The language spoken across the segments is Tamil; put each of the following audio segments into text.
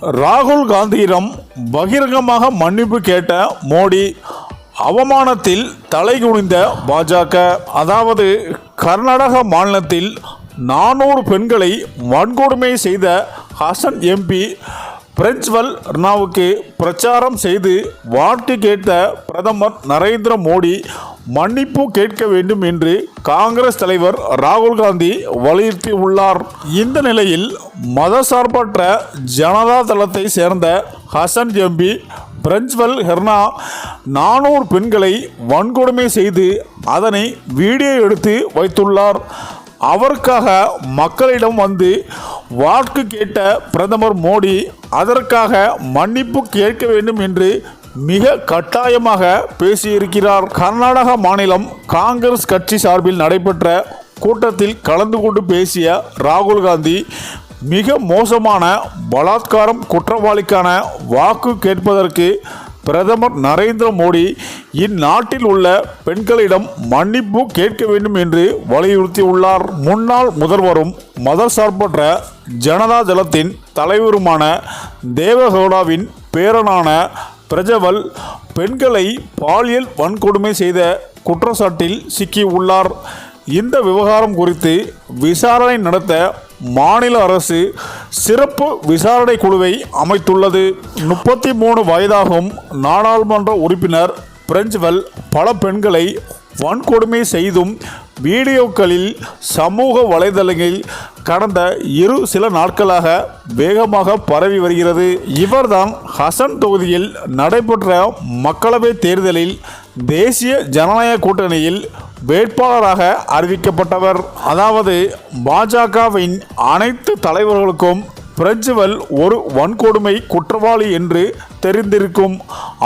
ராகுல் காந்தியிடம் பகிரங்கமாக மன்னிப்பு கேட்ட மோடி அவமானத்தில் தலைகுனிந்த பாஜக. அதாவது கர்நாடக மாநிலத்தில் நானூறு பெண்களை வன்கொடுமை செய்த ஹசன் எம்பி பிரெஞ்ச்வல் ரணாவுக்கு பிரச்சாரம் செய்து வாழ்த்து கேட்ட பிரதமர் நரேந்திர மோடி மன்னிப்பு கேட்க வேண்டும் என்று காங்கிரஸ் தலைவர் ராகுல் காந்தி வலியுறுத்தியுள்ளார். இந்த நிலையில் மதசார்பற்ற ஜனதா தளத்தை சேர்ந்த ஹசன் எம்பி பிரெஞ்ச்வல் ஹெர்னா நானூறு பெண்களை வன்கொடுமை செய்து அதனை வீடியோ எடுத்து வைத்துள்ளார். அவருக்காக மக்களிடம் வந்து வாக்கு கேட்ட பிரதமர் மோடி அதற்காக மன்னிப்பு கேட்க வேண்டும் என்று மிக கட்டாயமாக பேசியிருக்கிறார் கர்நாடக மாநிலம் காங்கிரஸ் கட்சி சார்பில் நடைபெற்ற கூட்டத்தில் கலந்து கொண்டு பேசிய ராகுல் காந்தி மிக மோசமான பலாத்காரம் குற்றவாளிக்கான வாக்கு கேட்பதற்கு பிரதமர் நரேந்திர மோடி இந்நாட்டில் உள்ள பெண்களிடம் மன்னிப்பு கேட்க வேண்டும் என்று வலியுறுத்தியுள்ளார். முன்னாள் முதல்வரும் மதசார்பற்ற ஜனதா தளத்தின் தலைவருமான தேவகவுடாவின் பேரனான பிரஜவல் பெண்களை பாலியல் வன்கொடுமை செய்த குற்றச்சாட்டில் சிக்கியுள்ளார் இந்த விவகாரம் குறித்து விசாரணை நடத்த மாநில அரசு சிறப்பு விசாரணை குழுவை அமைத்துள்ளது. முப்பத்தி மூணு வயதாகும் நாடாளுமன்ற உறுப்பினர் பிரெஞ்சுவல் பல பெண்களை வன்கொடுமை செய்தும் வீடியோக்களில் சமூக வலைதளங்களில் கடந்த இரு சில நாட்களாக வேகமாக பரவி வருகிறது. இவர்தான் ஹசன் தொகுதியில் நடைபெற்ற மக்களவைத் தேர்தலில் தேசிய ஜனநாயக கூட்டணியில் வேட்பாளராக அறிவிக்கப்பட்டவர். அதாவது பாஜகவின் அனைத்து தலைவர்களுக்கும் பிரஜ்வல் ஒரு வன்கொடுமை குற்றவாளி என்று தெரிந்திருக்கும்.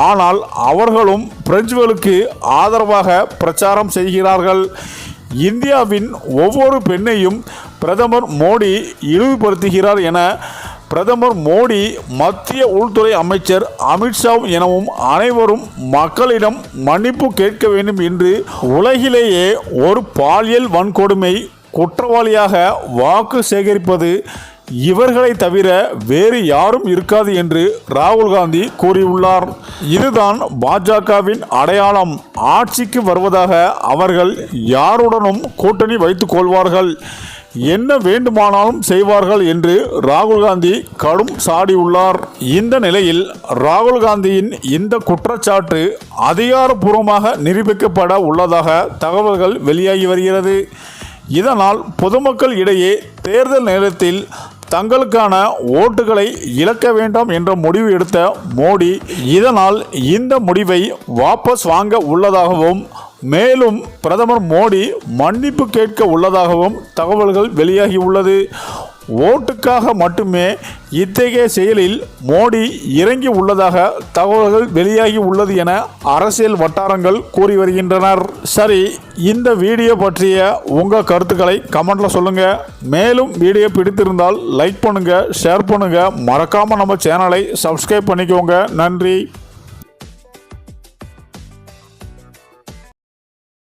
ஆனால் அவர்களும் பிரஜ்வலுக்கு ஆதரவாக பிரச்சாரம் செய்கிறார்கள். இந்தியாவின் ஒவ்வொரு பெண்ணையும் பிரதமர் மோடி இழிவுபடுத்துகிறார் என பிரதமர் மோடி மத்திய உள்துறை அமைச்சர் அமித்ஷா எனவும் அனைவரும் மக்களிடம் மன்னிப்பு கேட்க வேண்டும் என்று உலகிலேயே ஒரு பாலியல் வன்கொடுமை குற்றவாளியாக வாக்கு சேகரிப்பது இவர்களை தவிர வேறு யாரும் இருக்காது என்று ராகுல் காந்தி கூறியுள்ளார். இதுதான் பாஜகவின் அடையாளம். ஆட்சிக்கு வருவதாக அவர்கள் யாருடனும் கூட்டணி வைத்துக் கொள்வார்கள். என்ன வேண்டுமானாலும் செய்வார்கள் என்று ராகுல் காந்தி கடும் சாடியுள்ளார் இந்த நிலையில் ராகுல் காந்தியின் இந்த குற்றச்சாட்டு அதிகாரப்பூர்வமாக நிரூபிக்கப்பட உள்ளதாக தகவல்கள் வெளியாகி வருகிறது. இதனால் பொதுமக்கள் இடையே தேர்தல் நேரத்தில் தங்களுக்கான ஓட்டுகளை இழக்க வேண்டாம் என்ற முடிவு எடுத்த மோடி இதனால் இந்த முடிவை வாபஸ் வாங்க உள்ளதாகவும் மேலும் பிரதமர் மோடி மன்னிப்பு கேட்க உள்ளதாகவும் தகவல்கள் வெளியாகி உள்ளது. ஓட்டுக்காக மட்டுமே இத்தகைய செயலில் மோடி இறங்கி உள்ளதாக தகவல்கள் வெளியாகி உள்ளது என அரசியல் வட்டாரங்கள் கூறி வருகின்றனர். சரி இந்த வீடியோ பற்றிய உங்கள் கருத்துக்களை கமெண்ட்ல சொல்லுங்க. மேலும் வீடியோ பிடித்திருந்தால் லைக் பண்ணுங்க ஷேர் பண்ணுங்க. மறக்காம நம்ம சேனலை சப்ஸ்கிரைப் பண்ணிக்கோங்க. நன்றி.